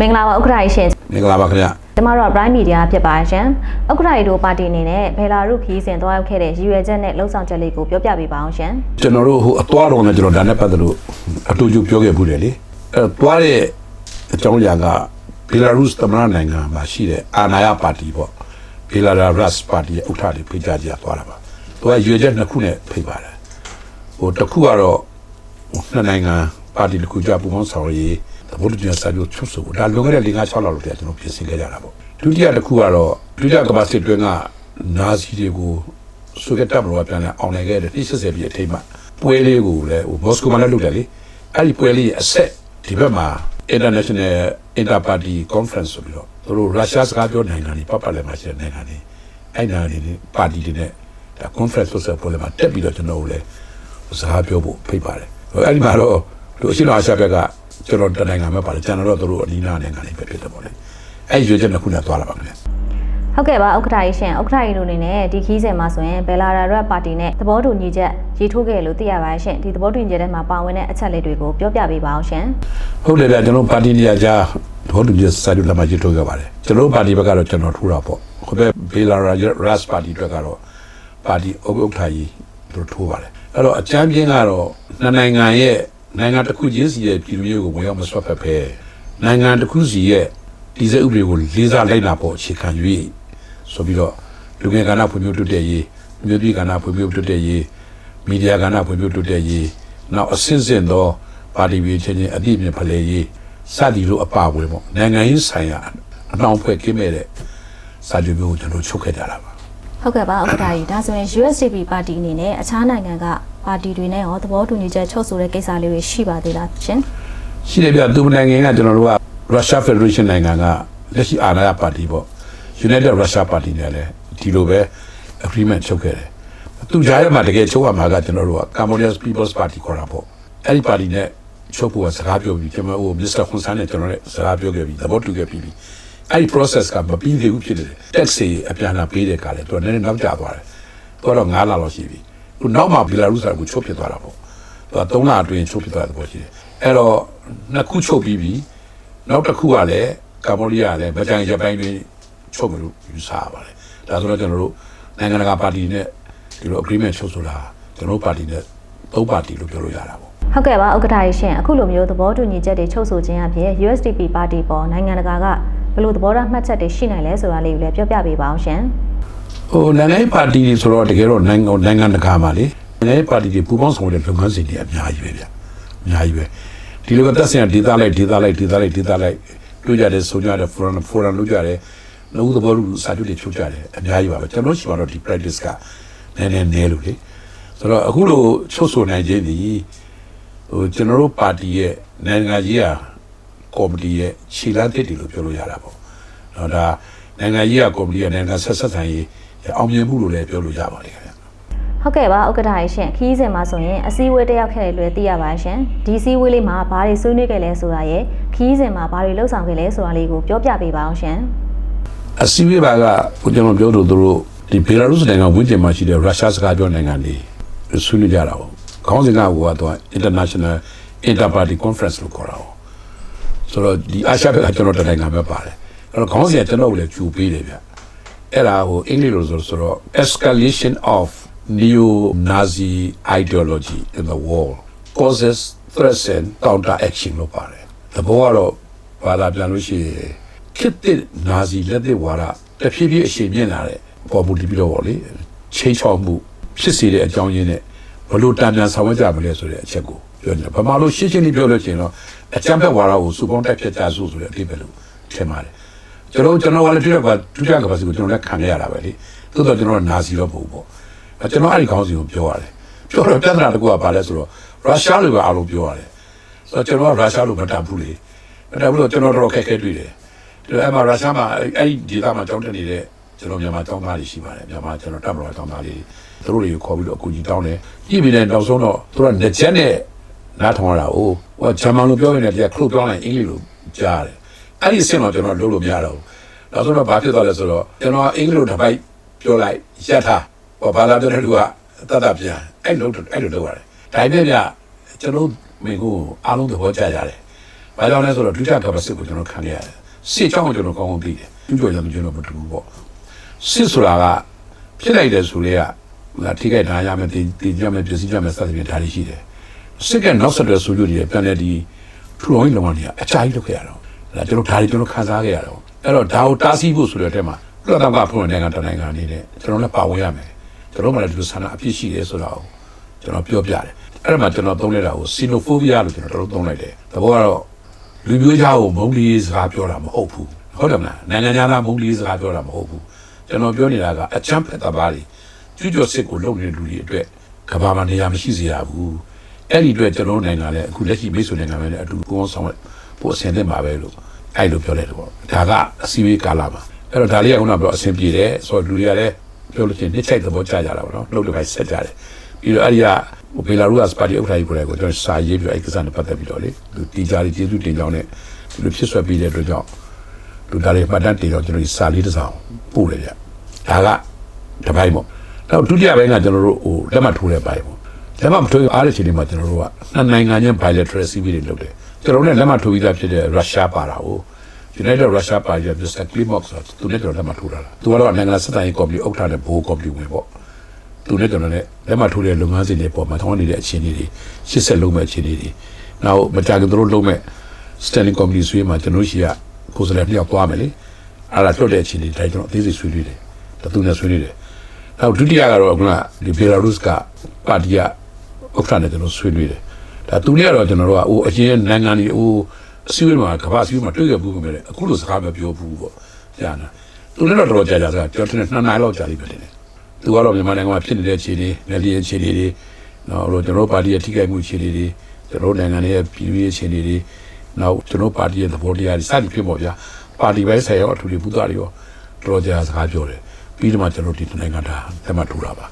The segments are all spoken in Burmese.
မင်္ဂလာပါဥက္ကဋ္ဌကြီးရှင်မင်္ဂလာပါခင်ဗျကျမတို့က Prime Media ဖြစ်ပါရှင်ဥက္ကဋ္ဌကြီးတို့ပါတီအနေနဲ့ဘယ်လာရုခီးစဉ်သွားရောက်ခဲ့တဲ့ရည်ရွယ်ချက်နဲ့လှုပ်ဆောင်ချက်လေးကိုပြောပြပေးပါအောင်ရှင်ကျွန်တော်တို့ဟိုအသွားတော်နဲ့ကျွန်တော်ဒါနဲ့ပတ်သက်လို့အတူတူပြောခဲ့ဘူးတယ်လေအဲသွားတဲ့အကြောင်းအရာကဘီလာရုစ်သမ္မတနိုင်ငံမှာရှိတဲ့အာနာယပါတီပေါ့ဘီလာရုစ်ပါတီရဲ့ဥက္ကဋ္ဌတွေဖိတ်ကြားကြသွားတာပါသူကရွေချက်နှစ်ခုနဲ့ဖိတ်ပါတယ်ဟိုတစ်ခုကတော့နှစ်နိုင်ငံပါတီတစ်ခုကြပူပေါင်းဆောင်ရွက်ရေး သဘောတူညီချက်စာချုပ်ချုပ်ဆိုဒါလွန်ခဲ့တဲ့၄၅6လလောက်တည်းကျွန်တော်ပြင်ဆင်ခဲ့ကြတာပေါ့ဒုတိယတစ်ခုကတော့ဒုတိယကမ္ဘာစစ်တွင်းကနာဇီတွေကိုဆိုကက်တပ်မတော်ကပြန်လဲအောင်နိုင်ခဲ့တဲ့80ပြည့်အထိမ်းမှာပွဲလေးကိုလည်းဟိုမော်စကိုမှာလည်းလုပ်တယ်လေအဲ့ဒီပွဲလေးရဲ့အဆက်ဒီဘက်မှာ International Interparty Conference ဆိုပြီးတော့သူတို့ရုရှားစကားပြောနိုင်ငံတွေပတ်ပတ်လည်းမှာရှိတဲ့နိုင်ငံတွေအဲ့နိုင်ငံတွေပါတီတွေနဲ့ဒါ conference ဆိုတဲ့ပွဲလေးမှာတက်ပြီးတော့ကျွန်တော်တို့လည်းစကားပြောဖို့ဖိတ်ပါတယ်အဲ့ဒီမှာတော့သူအရှိတော်အရှာဘက်က ကျွန်တော်တနိုင်ငံမှာပါတယ်ကျွန်တော်တို့သူတို့အနီးနားနိုင်ငံတွေပဲဖြစ်တယ်ပေါ့လေအဲ့ဒီရွေးချက်နှစ်ခုနဲ့သွားလာပါမယ်ဟုတ်ကဲ့ပါဥက္ကဋ္ဌကြီးရှင်ဥက္ကဋ္ဌကြီးတို့အနေနဲ့ဒီခီးစဉ်မှာဆိုရင်ဘယ်လာရုပါတီနဲ့သဘောတူညီချက်ရေးထိုးခဲ့လို့သိရပါတယ်ရှင်ဒီသဘောတူညီချက်ထဲမှာပါဝင်တဲ့အချက်လေးတွေကိုပြောပြပေးပါအောင်ရှင်ဟုတ်တယ်ဗျကျွန်တော်ပါတီနေရာကြားဘောတူညီစာချုပ်လက်မှတ်ရေးထိုးခဲ့ပါတယ်ကျွန်တော်ပါတီဘက်ကတော့ကျွန်တော်ထိုးတာပေါ့ဟိုဘက်ဘေလာရာရပ်စ်ပါတီအတွက်ကတော့ပါတီဥက္ကဋ္ဌကြီးတို့ထိုးပါတယ်အဲ့တော့အချမ်းပြင်းကတော့နှစ်နိုင်ငံရဲ့ နိုင်ငံတစ်ခုချင်းစီရဲ့ပြည်သူမျိုးကိုဝင်ရောက်မဆွတ်ဖက်ဖဲနိုင်ငံတစ်ခုစီရဲ့ဒီစက်ဥပဒေကိုလေးစားလိုက်နာဖို့အခြေခံ၍ဆိုပြီးတော့လူငယ်ကဏ္ဍဖွံ့ဖြိုးတိုးတက်ရေးမြို့ပြည်ကဏ္ဍဖွံ့ဖြိုးတိုးတက်ရေးမီဒီယာကဏ္ဍဖွံ့ဖြိုးတိုးတက်ရေးနောက်အဆင့်ဆင့်သောပါတီပြည်ချင်းချင်းအပြည့်အမြင်ဖလှယ်ရေးစသည်တို့အပါအဝင်ပေါ့နိုင်ငံရေးဆိုင်ရာအနှောင်ဖွဲ့ကင်းမဲ့တဲ့စာချုပ်မျိုးကိုကျွန်တော်ချုပ်ခဲ့ကြတာပါဟုတ်ကဲ့ပါဥက္ကဋ္ဌကြီးဒါဆိုရင် USDP ပါတီအနေနဲ့အခြားနိုင်ငံက ပါတီတွေနဲ့ရောသဘောတူညီချက်ချုပ်ဆိုတဲ့ကိစ္စလေးတွေရှိပါသေးလားရှင်ရှိတယ်ဗျသူမနိုင်ငံကကျွန်တော်တို့က Russia Federation နိုင်ငံကလက်ရှိအာဏာရပါတီပေါ့ United Russia Party နဲ့လည်းဒီလိုပဲ agreement ချုပ်ခဲ့တယ်သူကြားရမှာတကယ်ချုပ်ရမှာကကျွန်တော်တို့က Cambodia People's Party ခေါ်တာပေါ့အဲ့ဒီပါတီနဲ့ချုပ်ဖို့ကစကားပြောပြီးကျွန်တော်ဟို Mr. Hun San နဲ့ကျွန်တော်လည်းစကားပြောခဲ့ပြီးသဘောတူခဲ့ပြီးပြီအဲ့ဒီ process ကမပြီးသေးဘူးဖြစ်တယ် tax တွေအပြန်လာပေးတဲ့ကလည်းသူကနည်းနည်းနောက်ကျသွားတယ်သူကတော့9လလောက်ရှိပြီသူ နောက်မှဘီလာရုစ်ကကိုချုပ်ဖြစ်သွားတာပေါ့သူက3လအတွင်းချုပ်ဖြစ်သွားတဲ့သဘောရှိတယ်အဲ့တော့နှစ်ခုချုပ်ပြီးပြီနောက်တစ်ခုကလည်းကမ္ဘောဒီးယားကလည်းဗကြံဂျပန်တွေချုပ်မလို့ယူဆရပါတယ်ဒါဆိုတော့ကျွန်တော်တို့နိုင်ငံတကာပါတီနဲ့ဒီလို agreement ချုပ်ဆိုတာကျွန်တော်တို့ပါတီနဲ့သုံးပါတီလို့ပြောလို့ရတာပေါ့ဟုတ်ကဲ့ပါဥက္ကဋ္ဌကြီးရှင်အခုလိုမျိုးသဘောတူညီချက်တွေချုပ်ဆိုခြင်းအပြင် USDP ပါတီပေါ်နိုင်ငံတကာကဘယ်လိုသဘောထားမှတ်ချက်တွေရှိနိုင်လဲဆိုတာလေးကိုလည်းပြောပြပေးပါအောင်ရှင် ဟိုနိုင်ငံရေးပါတီတွေဆိုတော့တကယ်တော့နိုင်ငံနိုင်ငံတကာမှာလေနိုင်ငံရေးပါတီတွေပူးပေါင်းဆောင်တဲ့လုပ်ငန်းစဉ်တွေအများကြီးပဲဗျအများကြီးပဲဒီလိုပဲတက်ဆင်ဒေသလိုက်ဒေသလိုက်ဒေသလိုက်ဒေသလိုက်တွေ့ကြတယ်ဆိုကြတယ် forum forum လုပ်ကြတယ်လူသဘောလူစာချုပ်တွေချုပ်ကြတယ်အများကြီးပါပဲကျွန်တော်ရှိမှတော့ဒီ practice ကနည်းနည်းနည်းလို့လေဆိုတော့အခုလိုချုပ်ဆိုနိုင်ခြင်းဒီဟိုကျွန်တော်တို့ပါတီရဲ့နိုင်ငံကြီးဟာကော်မတီရဲ့ခြေလမ်းတစ်တွေလို့ပြောလို့ရတာပေါ့တော့ဒါနိုင်ငံကြီးကကော်မတီရဲ့နိုင်ငံဆက်ဆက်ဆံရေး အောင်မြင်မှုလို့လည်းပြောလို့ရပါတယ်ခင်ဗျဟုတ်ကဲ့ပါဥက္ကဋ္ဌကြီးရှင်ခီးစဉ်မှာဆိုရင်အစည်းအဝေးတက်ရောက်ခဲ့တယ်လို့သိရပါရှင်ဒီစည်းဝေးလေးမှာဘာတွေဆွေးနွေးခဲ့လဲဆိုတာရယ်ခီးစဉ်မှာဘာတွေလှုပ်ဆောင်ခဲ့လဲဆိုတာလေးကိုပြောပြပေးပါအောင်ရှင်အစည်းအဝေးပါကကိုကျွန်တော်ပြောလို့သူတို့ဒီဘီလာရုစ်နိုင်ငံဝင်းကျင်မှာရှိတဲ့ရုရှားစကားပြောနိုင်ငံတွေဆွေးနွေးကြတာပေါ့ခေါင်းစဉ်ကဟိုကတော့ International Interparty Conference လို့ခေါ်တာပေါ့ဆိုတော့ဒီအာရှဘက်ကကျွန်တော်တနိုင်ငံပဲပါတယ်အဲ့တော့ခေါင်းစဉ်ကကျွန်တော်ကိုလည်းကြူပေးတယ်ဗျ အဲ့ဒါဟိုအင်္ဂလိပ်လိုဆိုဆိုတော့ escalation of neo-nazi ideology in the world causes threats and counter action လို့ပါတယ်သဘောကတော့ဘာသာပြန်လို့ရှိရင်ခေတ်သစ်နာဇီလက်သစ်ဝါဒတဖြည်းဖြည်းအရှိန်မြင့်လာတဲ့ပေါ်မူတည်ပြီးတော့ဗောလေချိန်ချောက်မှုဖြစ်စေတဲ့အကြောင်းရင်းနဲ့ဘလို့တန်ပြန်ဆောင်ရွက်ကြမလဲဆိုတဲ့အချက်ကိုပြောနေတယ်ဗမာလိုရှင်းရှင်းလေးပြောလို့ရှိရင်တော့အကြမ်းဖက်ဝါဒကိုစုပေါင်းတိုက်ဖြတ်ကြစို့ဆိုတဲ့အဓိပ္ပာယ်လို့ထင်ပါတယ် ကျွန်တော်ကျွန်တော်ကလည်းတွေ့ရပါဒုတိယကပါစီကိုကျွန်တော်လည်းခံရရတာပဲလေသို့တော့ကျွန်တော်ကနာဇီတော့မဟုတ်ဘူးပေါ့အဲကျွန်တော်အဲ့ဒီခေါင်းစဉ်ကိုပြောရတယ်ပြောတော့ပြဿနာတစ်ခုကဘာလဲဆိုတော့ရုရှားလိုပဲအားလုံးပြောရတယ်ဆိုတော့ကျွန်တော်ကရုရှားလိုမတန်ဘူးလေမတန်ဘူးလို့ကျွန်တော်တော့ခက်ခဲတွေ့တယ်ဒီအဲ့မှာရုရှားမှာအဲ့ဒီဒေသမှာကြောင်းတက်နေတဲ့ကျွန်တော်မြန်မာကျောင်းသားတွေရှိပါတယ်မြန်မာကျွန်တော်တပ်မတော်ကျောင်းသားတွေသူတို့တွေကိုခေါ်ပြီးတော့အကူကြီးတောင်းတယ်ပြည်ပြည်နဲ့နောက်ဆုံးတော့သူတို့ကငချက်နဲ့နားထောင်ရတာ哦ဟိုဂျာမန်လိုပြောရင်လည်းဒီကခလုတ်ပြောင်းလိုက်အင်္ဂလိပ်လိုကြားရတယ် အဲ့ဒီအဆင့်တော့ကျွန်တော်လုပ်လို့မရတော့ဘူးနောက်ဆုံးတော့ဘာဖြစ်သွားလဲဆိုတော့ကျွန်တော်အင်္ဂလိပ်လိုတစ်ပိုက်ပြောလိုက်ရက်ထားဟောဘာသာပြောတဲ့လူကတတ်တတ်ပြန်အဲ့လိုအဲ့လိုလုပ်ရတယ်ဒါပေမဲ့ဗျကျွန်တော်မင်းကိုအားလုံးသဘောကျကြတယ်ဘာကြောင့်လဲဆိုတော့ဒုတိယကမ္ဘာစစ်ကိုကျွန်တော်ခံခဲ့ရတယ်စစ်ကြောင်းကိုကျွန်တော်ကောင်းကောင်းသိတယ်ကျူးကျော်ရမ်းကျွန်တော်မတူဘူးပေါ့စစ်ဆိုတာကဖြစ်လိုက်တယ်ဆိုလေကလာထိခိုက်တာရမယ်ဒီဒီကြမယ်ပြည်စည်းကြမယ်စသဖြင့်ဒါတွေရှိတယ်စစ်ကနောက်ဆက်တွဲဆိုကြတွေပြန်လဲဒီထူအောင်လုံးဝနေအချာကြီးလုပ်ခဲ့ရတော့ ဒါကျွန်တော်ဒါတွေကျွန်တော်ခံစားခဲ့ရတော့အဲ့တော့ဒါကိုတားဆီးဖို့ဆိုတဲ့အထက်မှာကုလသမဂ္ဂဖွဲ့ဝင်နိုင်ငံတနိုင်ငံအနေနဲ့ကျွန်တော်လည်းပါဝင်ရမယ်ကျွန်တော်မှလည်းဒီလိုဆန္ဒအပြည့်ရှိတယ်ဆိုတော့ကျွန်တော်ပြောပြတယ်အဲ့ဒါမှကျွန်တော်သုံးလိုက်တာကိုစီနိုဖိုးဘီယာလို့ကျွန်တော်တို့သုံးလိုက်တယ်သဘောကတော့လူမျိုးသားကိုမုန်းလီစကားပြောတာမဟုတ်ဘူးဟုတ်တယ်မလားနိုင်ငံသားမုန်းလီစကားပြောတာမဟုတ်ဘူးကျွန်တော်ပြောနေတာကအချမ်းဖက်တပါးတွေကျူးကျော်စစ်ကိုလုပ်နေတဲ့လူတွေအတွက်ကဘာမှနေရာမရှိစေရဘူးအဲ့ဒီအတွက်ကျွန်တော်နိုင်ငံလည်းအခုလက်ရှိမိတ်ဆွေနိုင်ငံလည်းအတူပေါင်းဆောင် ဖို့အဆင်သင့်ပါပဲလို့အဲ့လိုပြောလိုက်တယ်ပေါ့ဒါကအစည်းအဝေးကာလမှာအဲ့တော့ဒါလေးကခုနကပြောအဆင်ပြေတယ်ဆိုတော့လူတွေကလည်းပြောလို့ချင်းနှစ်ချိုက်သဘောကျကြတာပေါ့နော်လှုပ်လို့ခိုင်းဆက်ကြတယ်ပြီးတော့အဲ့ဒီကဘယ်လာရုစ်ပါတီဥက္ကဋ္ဌကြီးကိုလည်းကိုကျွန်တော်စာရေးပြီးအဲ့ကိစ္စနဲ့ပတ်သက်ပြီးတော့လေသူတီကြရီကျေးဇူးတင်ကြောင်းနဲ့ဒီလိုဖြစ်ဆွဲပြီးတဲ့အတွက်ကြောင့်လူသားတွေပတ်တတ်တင်တော့ကျွန်တော်ဒီစာလေးတစ်စောင်ပို့တယ်ဗျဒါကတစ်ပိုင်းပေါ့နောက်ဒုတိယပိုင်းကကျွန်တော်တို့ဟိုလက်မှတ်ထိုးတဲ့ပိုင်းပေါ့လက်မှတ်မထိုးအားတဲ့ချိန်တွေမှာကျွန်တော်တို့ကနှစ်နိုင်ငံချင်း bilateral CV တွေလုပ်တယ် ကျွန်တော်တို့လည်းလက်မှတ်ထိုးပြီးသားဖြစ်တဲ့ရုရှားပါတာကို United Russia ပါရတဲ့ Mr. Klimov ဆိုတော့သူနဲ့ကျွန်တော်လက်မှတ်ထိုးတာလားသူကတော့နိုင်ငံစတိုင်းကော်မတီဥက္ကဋ္ဌနဲ့ဘိုးကော်မတီဝင်ပေါ့သူနဲ့ကျွန်တော်လည်းလက်မှတ်ထိုးတဲ့လုပ်ငန်းစဉ်တွေပေါ်မှာထောင်းနေတဲ့အခြေအနေတွေရှစ်ဆက်လုံးမဲ့အခြေအနေတွေနောက်မကြခင်တို့လုံးမဲ့ standing committee ဆွေးမှာကျွန်တော်ရှိရကိုယ်စားလှယ်နှစ်ယောက်သွားမယ်လေအဲ့ဒါလွတ်တဲ့အခြေအနေတိုင်းကျွန်တော်အသေးစိတ်ဆွေးနွေးတယ်တသူနဲ့ဆွေးနွေးတယ်နောက်ဒုတိယကတော့ခုနဒီဘေလာရုစ်ကပါတီကဥက္ကဋ္ဌနဲ့ကျွန်တော်ဆွေးနွေးတယ် ဒါသူနဲ့ကတော့ကျွန်တော်တို့ကဟိုအရင်နိုင်ငံတွေဟိုအစည်းအဝေးမှာကမ္ဘာအစည်းအဝေးမှာတွေ့ခဲ့ဘူးပဲလေအခုလိုစကားမပြောဘူးပေါ့ကြာနာသူနဲ့တော့တော်တော်ကြာကြာစကားကျွန်တော်ထင်တယ်နှစ်နာရီလောက်ကြာလိမ့်မယ်ထင်တယ်သူကတော့မြန်မာနိုင်ငံမှာဖြစ်နေတဲ့အခြေအနေနယ်လီအခြေအနေတွေနော်လို့ကျွန်တော်ပါတီရဲ့ထိခိုက်မှုအခြေအနေတွေကျွန်တော်နိုင်ငံရဲ့ပြည်ရေးအခြေအနေတွေနောက်ကျွန်တော်ပါတီရဲ့သဘောတရားတွေစသည်ဖြစ်ပေါ့ဗျာပါတီပဲဆက်ရောအထူးတွေဘုသားတွေရောတော်တော်ကြာစကားပြောတယ်ပြီးတော့မှကျွန်တော်ဒီနိုင်ငံတာလက်မှတ်ထိုးတာပါ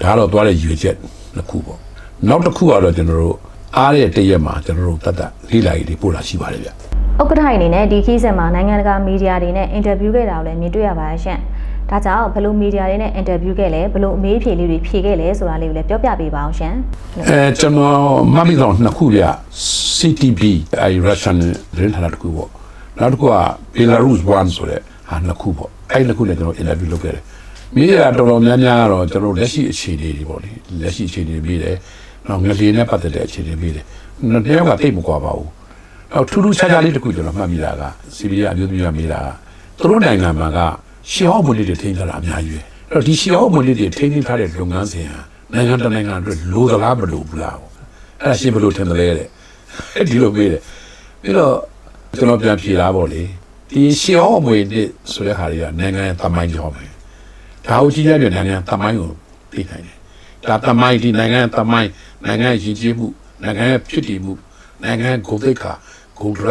ဒါကတော့သွားတဲ့ရည်ရွယ်ချက်တစ်ခုပေါ့နောက်တစ်ခုကတော့ကျွန်တော်တို့ အားရတဲ့တရက်မှာကျွန်တော်တို့တတ်တတ်လေးလာကြီးတွေပို့လာရှိပါတယ်ဗျဥက္ကဋ္ဌအနေနဲ့ဒီခီးစဉ်မှာနိုင်ငံတကာမီဒီယာတွေနဲ့အင်တာဗျူးခဲ့တာကိုလည်းမြင်တွေ့ရပါရဲ့ရှင့်။ဒါကြောင့်ဘယ်လိုမီဒီယာတွေနဲ့အင်တာဗျူးခဲ့လဲဘယ်လိုအမေးအဖြေလေးတွေဖြေခဲ့လဲဆိုတာလေးကိုလည်းပြောပြပေးပါအောင်ရှင်။အဲကျွန်တော်မမီတော့နှစ်ခုပြ CTB အဲ Russian ရင်းထားတာတစ်ခုပေါ့နောက်တစ်ခုက Belarus one ဆိုတဲ့ဟာနှစ်ခုပေါ့အဲ့နှစ်ခုနဲ့ကျွန်တော် interview လုပ်ခဲ့တယ်မြေရတော်တော်များများကတော့ကျွန်တော်လက်ရှိအခြေအနေတွေပေါ့လေလက်ရှိအခြေအနေတွေပြီးတယ် နောက်ငလျင်နဲ့ပတ်သက်တဲ့အခြေအနေပြီးတယ်နှစ်ယောက်ကတိတ်မကွာပါဘူးနောက်ထူးထူးခြားခြားလေးတစ်ခုကျွန်တော်မှတ်မိတာကစီဗီယာအမျိုးသမီးကမေးတာကသူတို့နိုင်ငံမှာကရှေးဟောင်းမွေးလေးတွေထိန်းထားတာအများကြီးပဲအဲ့တော့ဒီရှေးဟောင်းမွေးလေးတွေထိန်းသိမ်းထားတဲ့လုပ်ငန်းစဉ်ဟာနိုင်ငံတစ်နိုင်ငံအတွက်လိုသလားမလိုဘူးလားအဲ့ဒါရှင်းဘယ်လိုထင်တယ်လဲတဲ့အဲ့ဒီလိုမေးတယ်ပြီးတော့ကျွန်တော်ပြန်ဖြေတာပေါ့လေဒီရှေးဟောင်းမွေးလေးဆိုတဲ့ဟာတွေကနိုင်ငံရဲ့တမိုင်းကြောင်းပဲဒါကိုကြည့်ရတဲ့နိုင်ငံတမိုင်းကိုသိနိုင်တယ် ဒါတမိုင်းဒီနိုင်ငံရဲ့တမိုင်းနိုင်ငံရဲ့ရည်ကြီးမှုနိုင်ငံရဲ့ဖြစ်တည်မှုနိုင်ငံရဲ့ဂုဏ်သိက္ခာဂုဏ်ဒရ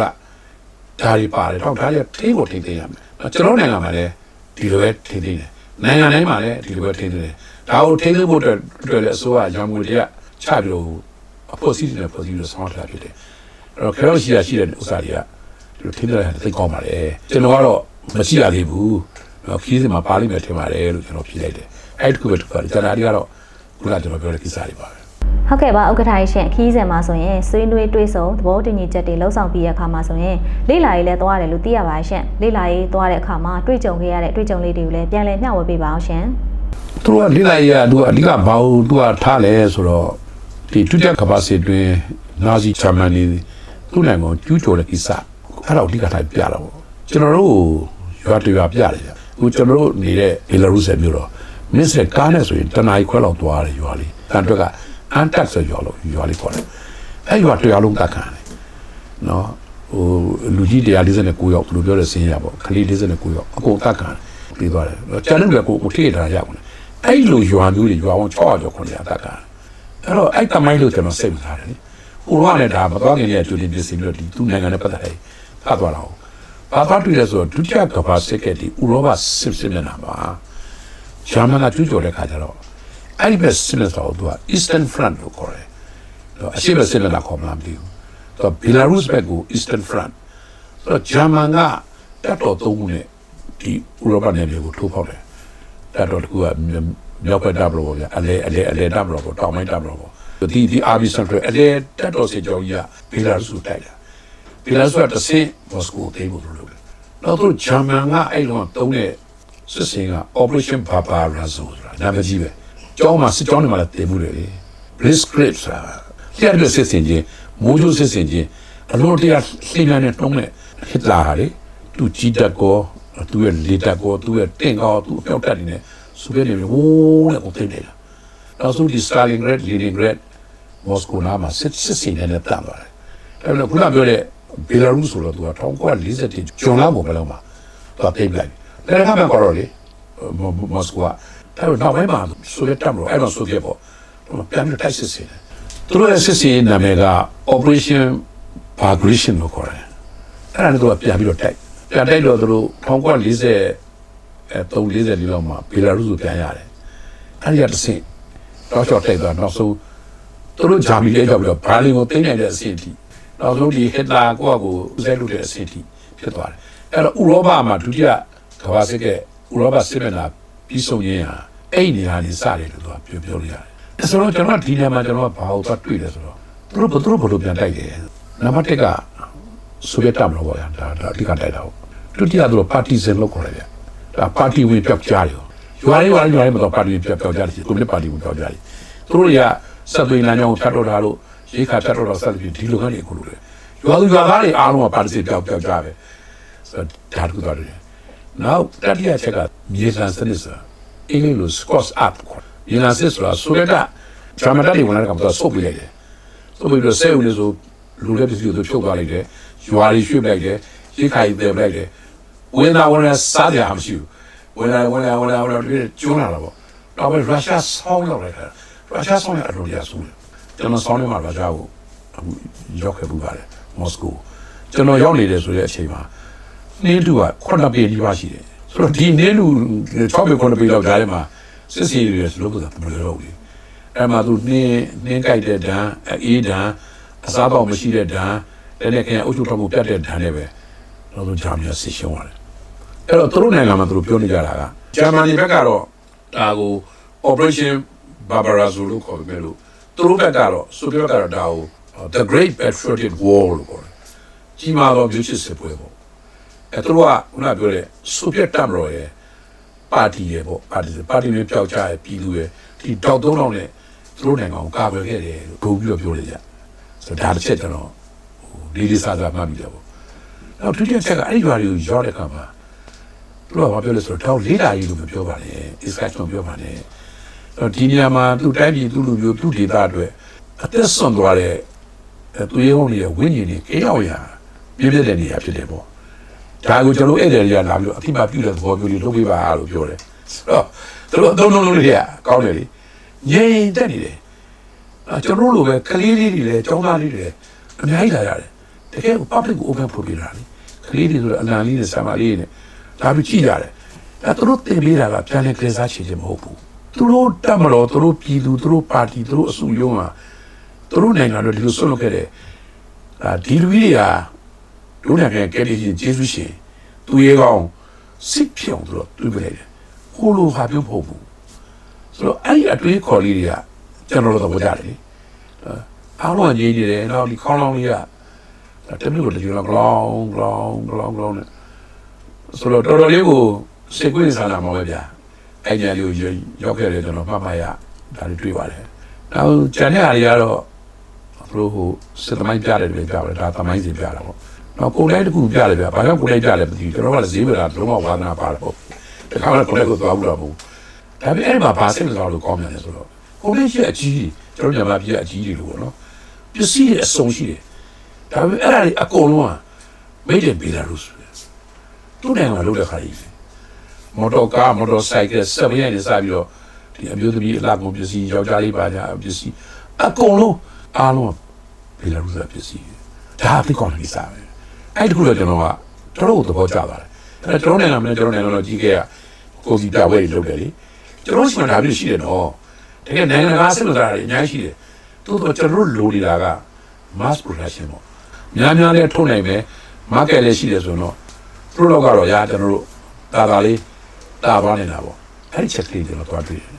ဒါတွေပါတယ်တော့ဒါတွေထိဖို့ထိသိရမယ်ကျွန်တော်နိုင်ငံမှာလည်းဒီလိုပဲထိသိတယ်နိုင်ငံတိုင်းမှာလည်းဒီလိုပဲထိသိတယ်ဒါကိုထိသိဖို့အတွက်အတွက်လည်းအစိုးရရောင်ငွေတွေကချပြီးတော့အဖွဲ့အစည်းတွေနဲ့ဖွဲ့စည်းပြီးဆောင်ရွက်တာဖြစ်တယ်အဲ့တော့ခေါင်းရှိရရှိတဲ့ဥစ္စာတွေကဒီလိုထိသိတယ်သိကောင်းပါလေကျွန်တော်ကတော့မရှိရသေးဘူးခီးစင်မှာပါလိမ့်မယ်ထင်ပါတယ်လို့ကျွန်တော်ဖြေလိုက်တယ်အဲ့ဒီခုပဲတူပါတယ်ကျွန်တော်ဒီကတော့ ခုနကကျွန်တော်ပြောတဲ့ကိစ္စတွေပါပဲဟုတ်ကဲ့ပါဥက္ကဋ္ဌကြီးရှင်ခီးစဉ်မှာဆိုရင်ဆွေးနွေးတွေ့ဆုံသဘောတူညီချက်တွေလှုပ်ဆောင်ပြီးတဲ့အခါမှာဆိုရင်လေ့လာရေးလည်းသွားရတယ်လို့သိရပါရှင်လေ့လာရေးသွားတဲ့အခါမှာတွေ့ကြုံခဲ့ရတဲ့တွေ့ကြုံလေးတွေကိုလည်းပြန်လည်မျှဝေပေးပါအောင်ရှင်သူတို့ကလိလိုက်ရသူကအဓိကဘာလို့သူကထားလဲဆိုတော့ဒီဒုတိယကမ္ဘာစစ်တွင်နာဇီဂျာမနီသူ့နိုင်ငံကိုကျူးကျော်တဲ့ကိစ္စအဲ့ဒါကိုအဓိကထားပြတာပေါ့ကျွန်တော်တို့ရွာတရွာပြတယ်ဗျအခုကျွန်တော်တို့နေတဲ့ဘီလာရုစ်ရဲ့မြို့တော့ မင်းစက်ကားနဲ့ဆိုရင်တနားရီခွဲလောက်သွားတယ်ရွာလေးတန်တွက်ကအန်တက်ဆိုရွာလို့ရွာလေးခေါ်တယ်အဲ့ရွာတရွာလုံးတက်ခံတယ်နော်ဟိုလူကြီး149ယောက်ဘယ်လိုပြောလဲစင်းရပေါ့ခလေး49ယောက်အကုန်တက်ခံပြီးသွားတယ်ကျန်တဲ့လူကကိုထိရတာရကုန်တယ်အဲ့လိုရွာမျိုးတွေရွာပေါင်း600ကျော်900တက်ကအဲ့တော့အဲ့တမိုင်းလို့ကျွန်တော်စိတ်ဝင်စားတယ်လေ။ဥရောကလည်းဒါမသွားခင်ရဲ့တူတင်ပစ္စည်းမျိုးဒီသူ့နိုင်ငံနဲ့ပတ်သက်တယ်ဖတ်သွားတာဟုတ်။ဘာသာတွေ့လဲဆိုတော့ဒုတိယကမ္ဘာစစ်ကဒီဥရောပစစ်စစ်မျက်နှာမှာ ဂျာမန်ကကျူးကျော်တဲ့ခါကျတော့အဲ့ဒီဘက်စစ်မျက်နှာကိုသူက Eastern Front လို့ခေါ်တယ်။အရှေ့ဘက်စစ်မျက်နှာခေါ်မှမသိဘူး။သူက Belarus ဘက်ကို Eastern Front ဆိုတော့ဂျာမန်ကတက်တော်သုံးခုနဲ့ဒီဥရောပနယ်တွေကိုထိုးဖောက်တယ်။တက်တော့တကူကမြောက်ဘက်တပ်လို့ပေါ့ဗျာအလဲအလဲအလဲတပ်လို့ပေါ့တောင်ပိုင်းတပ်လို့ပေါ့ဒီဒီအာဘီစံဖရအလဲတက်တော့စေကြောင်းကြီးကဘေလာရုစ်ကိုတိုက်တာဘီလာရုစ်ကတစ်ဆင့်မော်စကိုသိမ်းဖို့လုပ်တယ်နောက်သူဂျာမန်ကအဲ့လိုတုံးတဲ့ စစ်စင်က Operation Barbarossa ဆိုတာနာမည်ကြီးပဲကျောင်းမှာစစ်ကျောင်းတွေမှာလည်းတင်မှုတယ်လေ Blitzkrieg ဆိုတာတရားပြစစ်စင်ချင်းမိုးချိုးစစ်စင်ချင်းအလို့တရားလှိမ့်နေတဲ့တုံးတဲ့ဟစ်လာဟာလေသူကြီးတက်ကောသူရဲ့လေတက်ကောသူရဲ့တင့်ကောသူအပြောက်တက်နေတယ်ဆိုပြနေပြီဝိုးနဲ့ကိုသိနေတာနောက်ဆုံးဒီ Stalingrad, Leningrad, Moscow နားမှာစစ်စစ်စင်နေတဲ့တန်သွားတယ်။အဲ့တော့ခုနပြောတဲ့ Belarus ဆိုတော့သူက1940ဂျွန်လာမို့ဘယ်လောက်မှာသူကပြိပလိုက်။ ဒါကမှကတော့လေမော်စကိုကအဲ့တော့နောက်ပိုင်းမှာဆိုရက်တက်မလို့အဲ့တော့ဆိုရက်ပေါ့ပြန်ပြီးတိုက်စစ်စင်တယ်။သူတို့ရဲ့စစ်စင်နာမည်က Operation Bagration လို့ခေါ်တယ်။အဲ့ဒါနဲ့သူကပြန်ပြီးတော့တိုက်ပြန်တိုက်တော့သူတို့1940အဲ340လေးလောက်မှာ Belarus ကိုပြန်ရတယ်။အဲ့ဒီကတစ်ဆင့်တော့ချော့ထိတ်သွားနောက်ဆုံးသူတို့ဂျာမီလေးကြောက်ပြီးတော့ဘာလင်ကိုသိမ်းနိုင်တဲ့အဆင့်အထိနောက်ဆုံးဒီဟစ်လာကိုယ့်အကိုဦးစားလုပ်တဲ့အဆင့်အထိဖြစ်သွားတယ်အဲ့တော့ဥရောပမှာဒုတိယ ကမ္ဘာစစ်ကဥရောပစစ်မျက်နှာပြီးဆုံးရင်းဟာအဲ့ဒီနေရာနေစတယ်လို့သူကပြောပြောလို့ရတယ်အဲ့ဆိုတော့ကျွန်တော်ဒီနေရာမှာကျွန်တော်ကဘာလို့သွားတွေ့လဲဆိုတော့သူတို့ဘသူတို့ဘလို့ပြန်တိုက်တယ်နံပါတ်1ကဆိုဗီယက်တပ်မလို့ပေါ့ဗျာဒါဒါအဓိကတိုက်တာဟုတ်ဒုတိယသူတို့ပါတီဇန်လို့ခေါ်တယ်ဗျဒါပါတီဝင်ပြောက်ကြားတယ်ရွာလေးရွာလေးရွာလေးမှာတော့ပါတီဝင်ပြောက်ပြောက်ကြားတယ်ကွန်မြူနစ်ပါတီဝင်ပြောက်ကြားတယ်သူတို့တွေကဆက်သွေးလမ်းကြောင်းကိုဖြတ်တော့တာလို့ရေးခါဖြတ်တော့တာဆက်ပြီးဒီလိုကနေအခုလိုလေရွာသူရွာသားတွေအားလုံးကပါတီပြောက်ပြောက်ကြားပဲဆိုတော့ဒါတခုသွားတယ် နောက်တတိယချက်ကမြေလန်စနစ်ဆိုအင်္ဂလိပ်လို squash up ခေါ်မြေလန်စနစ်ဆိုတာဆိုရတာဂျာမန်တပ်တွေဝင်လာတဲ့ကောင်တော့ဆုတ်ပြလိုက်တယ်ဆုတ်ပြီးတော့ဆဲဦးလေးဆိုလူလက်ပစ္စည်းကိုသူဖြုတ်သွားလိုက်တယ်ရွာတွေရွှေ့ပလိုက်တယ်ရေးခါကြီးတယ်ပလိုက်တယ်ဝင်လာဝင်လာစားကြမှမရှိဘူးဝင်လာဝင်လာဝင်လာဝင်လာဒီကျွန်းလာတာပေါ့တော့ပဲရုရှားဆောင်းလောက်လိုက်တာရုရှားဆောင်းရအလိုရဆူတယ်ကျွန်တော်ဆောင်းနေမှာရုရှားကိုအခုရောက်ခဲ့ပူပါတယ်မော်စကိုကျွန်တော်ရောက်နေတယ်ဆိုတဲ့အချိန်မှာ နေလူက9ပေကြီးပါရှိတယ်ဆိုတော့ဒီနေလူ6ပေ9ပေလောက်ကြားထဲမှာစစ်စီတွေဆိုလို့ကမလို့တော့ဘူးအဲ့မှာသူနှင်းနှင်းကြိုက်တဲ့ဓာန်အေးဓာန်အစားပေါက်မရှိတဲ့ဓာန်လည်းလည်းခင်အုပ်ချုပ်တော်မူပြတ်တဲ့ဓာန်တွေပဲတော့သူဂျာမနီဆစ်ရှုံးရတယ်အဲ့တော့သူတို့နိုင်ငံမှာသူတို့ပြောနေကြတာကဂျာမနီဘက်ကတော့ဒါကို operation barbarazzo လို့ခေါ်ပေမဲ့လို့သူတို့ဘက်ကတော့ဆိုဗီယက်ကတော့ဒါကို the great patriotic war လို့ခေါ်တယ်ကြီးမားသောမြို့ချစ်စစ်ပွဲပေါ့ အဲသူတို့ကခုနပြောတဲ့ဆိုဗီယက်တပ်မတော်ရဲ့ပါတီရဲ့ပေါ့ပါတီပါတီမျိုးပျောက်ကြားရဲ့ပြည်သူရဲ့ဒီတောက်သုံးတောင်းနဲ့သူတို့နိုင်ငံကိုကာကွယ်ခဲ့တယ်လို့ဂုဏ်ပြီးတော့ပြောနေကြဆိုတော့ဒါတစ်ချက်ကျွန်တော်ဟိုလေးလေးစားစားမှတ်မိတယ်ပေါ့နောက်ဒုတိယချက်ကအဲ့ဒီရွာတွေကိုရောက်တဲ့အခါမှာသူတို့ကဘာပြောလဲဆိုတော့တောက်လေးတာကြီးလို့မပြောပါနဲ့ discussion ပြောပါနဲ့အဲ့တော့ဒီနေရာမှာသူ့တိုင်းပြည်သူ့လူမျိုးသူ့ဒေသအတွက်အသက်ဆွန့်သွားတဲ့အဲသူရဲဟောင်းတွေရဲ့ဝိညာဉ်တွေကြောက်ရပြည့်ပြည့်တဲ့နေရာဖြစ်တယ်ပေါ့ ဒါကိုကျွန်တော်ဧည့်သည်တွေကလာပြီးတော့အတိမပြုတဲ့သဘောမျိုးလေးလုပ်ပေးပါလို့ပြောတယ်ဆိုတော့သူတို့အသုံးလုံးလုံးတွေကကောင်းတယ်လေငြိမ်တက်နေတယ်အဲကျွန်တော်တို့လိုပဲကလေးလေးတွေလည်းចောင်းသားလေးတွေလည်းအများကြီးလာရတယ်တကယ်ကို public ကို open ဖို့ပြတာလေကလေးတွေဆိုတော့အလံလေးနဲ့ဆာမလေးနဲ့ဒါပြီးကြည့်ရတယ်အဲသူတို့တင်ပေးတာကပြန်လည်ကလေးစားချင်ခြင်းမဟုတ်ဘူးသူတို့တက်မလို့သူတို့ပြည်သူသူတို့ပါတီသူတို့အစုယုံကသူတို့နိုင်ငံတော့ဒီလိုဆွတ်လွတ်ခဲ့တဲ့အာဒီလူကြီးတွေက တို့နိုင်ငံကယ်လီရှင်ဂျေဇုရှင်သူရဲကောင်းစစ်ဖြုံသူတို့တွေးပြလိုက်တယ်ဟိုလိုဟာပြုတ်ဖို့ဘူးဆိုတော့အဲ့ဒီအတွေးခေါ်လေးတွေကကျွန်တော်တို့သဘောကျတယ်လေအားလုံးကြီးနေတယ်နောက်ဒီခေါင်းလောင်းလေးကတမီးကိုတကြွလောင်းလောင်းလောင်းလောင်းလောင်းနဲ့ဆိုတော့တော်တော်လေးကိုစိတ်ကွင်းစားလာမှာပဲဗျာအဲ့ညာလေးကိုရောက်ခဲ့တယ်ကျွန်တော်မှတ်မှတ်ရဒါလေးတွေ့ပါတယ်နောက်ကျန်တဲ့အားတွေကတော့သူတို့ဟိုစစ်သမိုင်းပြတယ်တွေပြပါတယ်ဒါသမိုင်းစီပြတာပေါ့ နောက်ကိုယ်လိုက်တစ်ခုပြတယ်ဗျာဘာကြောင့်ကိုယ်လိုက်ပြလဲမသိဘူးကျွန်တော်ကလည်းဈေးဝယ်တာလုံးဝဝါသနာပါတယ်ပေါ့တခါတော့ကိုယ်လိုက်ကိုသွားဘူးတော့ဘူးဒါပေမဲ့အဲ့ဒီမှာဘာစစ်လို့လို့ကောင်းတယ်ဆိုတော့ကိုယ်လိုက်ရှိအကြီးကျွန်တော်မြန်မာပြည်အကြီးတွေလို့ပေါ့နော်ပစ္စည်းတွေအစုံရှိတယ်ဒါပေမဲ့အဲ့ဒါတွေအကုန်လုံးက made in Belarus သူ့နိုင်ငံမှာလုပ်တဲ့ခါကြီးမော်တော်ကားမော်တော်ဆိုင်ကယ်ဆက်ပြည့်နေစားပြီးတော့ဒီအမျိုးသမီးအလားကုန်ပစ္စည်းယောက်ျားလေးပါညာပစ္စည်းအကုန်လုံးအားလုံးဘေလာရုစ်ပစ္စည်းဒါအဖြစ်ကောင်းနေစားပဲ အဲ့ဒီခုတော့ကျွန်တော်ကတော်တော်သဘောကျပါတယ်အဲ့ကျွန်တော်နိုင်ငံမှာကျွန်တော်နိုင်ငံတော့ကြီးခဲ့ရကိုစီပြဝဲတွေလုပ်တယ်လေကျွန်တော်ရှိမှဒါမျိုးရှိတယ်နော်တကယ်နိုင်ငံကားစစ်လို့တာတွေအများကြီးရှိတယ်တိုးတော့ကျွန်တော်လိုနေတာက mass production ပေါ့များများလေးထုတ်နိုင်မယ် market လည်းရှိတယ်ဆိုတော့သူတို့ကတော့ရာကျွန်တော်တို့တာတာလေးတာပါနေတာပေါ့အဲ့ဒီချက်ကလေးကျွန်တော်သွားတွေ့တယ်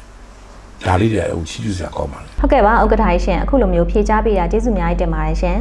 ဒါလေးတွေအုပ်ချီးကျူးစရာကောင်းပါလေဟုတ်ကဲ့ပါဥက္ကဋ္ဌရှင်အခုလိုမျိုးဖြေကြားပေးတာကျေးဇူးအများကြီးတင်ပါတယ်ရှင်